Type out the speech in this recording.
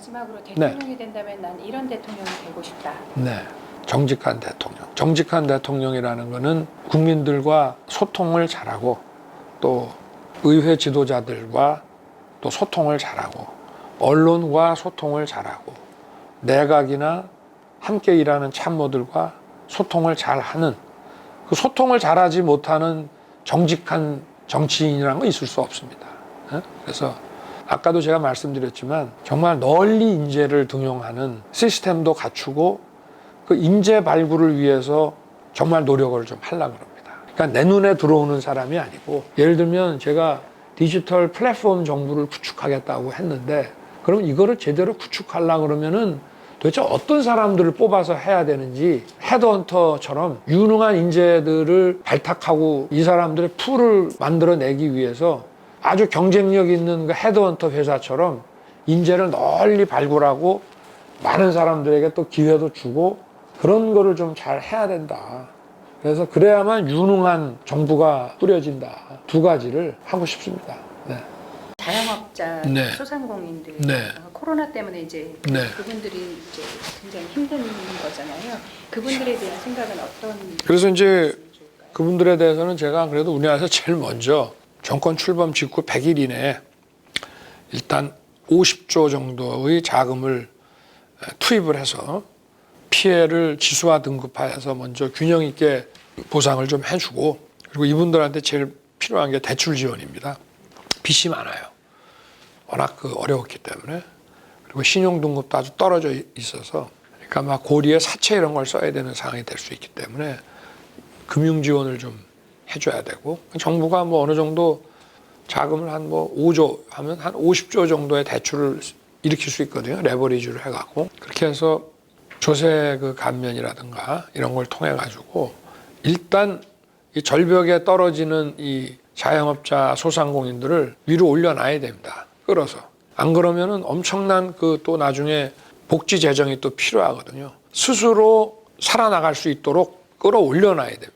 마지막으로 대통령이 된다면 난 이런 대통령이 되고 싶다. 네. 정직한 대통령. 정직한 대통령이라는 것은 국민들과 소통을 잘하고 또 의회 지도자들과 또 소통을 잘하고 언론과 소통을 잘하고 내각이나 함께 일하는 참모들과 소통을 잘 하는 그 소통을 잘하지 못하는 정직한 정치인이라는 건 있을 수 없습니다. 예? 그래서 아까도 제가 말씀드렸지만 정말 널리 인재를 등용하는 시스템도 갖추고 그 인재 발굴을 위해서 정말 노력을 좀 하려고 합니다. 그러니까 내 눈에 들어오는 사람이 아니고 예를 들면 제가 디지털 플랫폼 정부를 구축하겠다고 했는데 그럼 이거를 제대로 구축하려고 그러면은 도대체 어떤 사람들을 뽑아서 해야 되는지 헤드헌터처럼 유능한 인재들을 발탁하고 이 사람들의 풀을 만들어내기 위해서 아주 경쟁력 있는 그 헤드헌터 회사처럼 인재를 널리 발굴하고 많은 사람들에게 또 기회도 주고 그런 거를 좀 잘 해야 된다. 그래서 그래야만 유능한 정부가 꾸려진다. 두 가지를 하고 싶습니다. 네. 자영업자, 네. 소상공인들, 네. 어, 코로나 때문에 이제 네. 그분들이 이제 굉장히 힘든 거잖아요. 그분들에 대한 생각은 어떤? 그래서 이제? 그분들에 대해서는 제가 그래도 우리나라에서 제일 먼저 정권 출범 직후 100일 이내에 일단 50조 정도의 자금을 투입을 해서 피해를 지수화 등급화해서 먼저 균형 있게 보상을 좀 해주고 그리고 이분들한테 제일 필요한 게 대출 지원입니다. 빚이 많아요. 워낙 그 어려웠기 때문에 그리고 신용 등급도 아주 떨어져 있어서 그러니까 막 고리에 사채 이런 걸 써야 되는 상황이 될 수 있기 때문에 금융 지원을 좀 해줘야 되고 정부가 뭐 어느 정도 자금을 한 뭐 5조 하면 한 50조 정도의 대출을 일으킬 수 있거든요. 레버리지를 해갖고 그렇게 해서 조세 그 감면이라든가 이런 걸 통해 가지고 일단 이 절벽에 떨어지는 이 자영업자 소상공인들을 위로 올려놔야 됩니다. 끌어서 안 그러면은 엄청난 그 또 나중에 복지 재정이 또 필요하거든요. 스스로 살아나갈 수 있도록 끌어올려놔야 됩니다.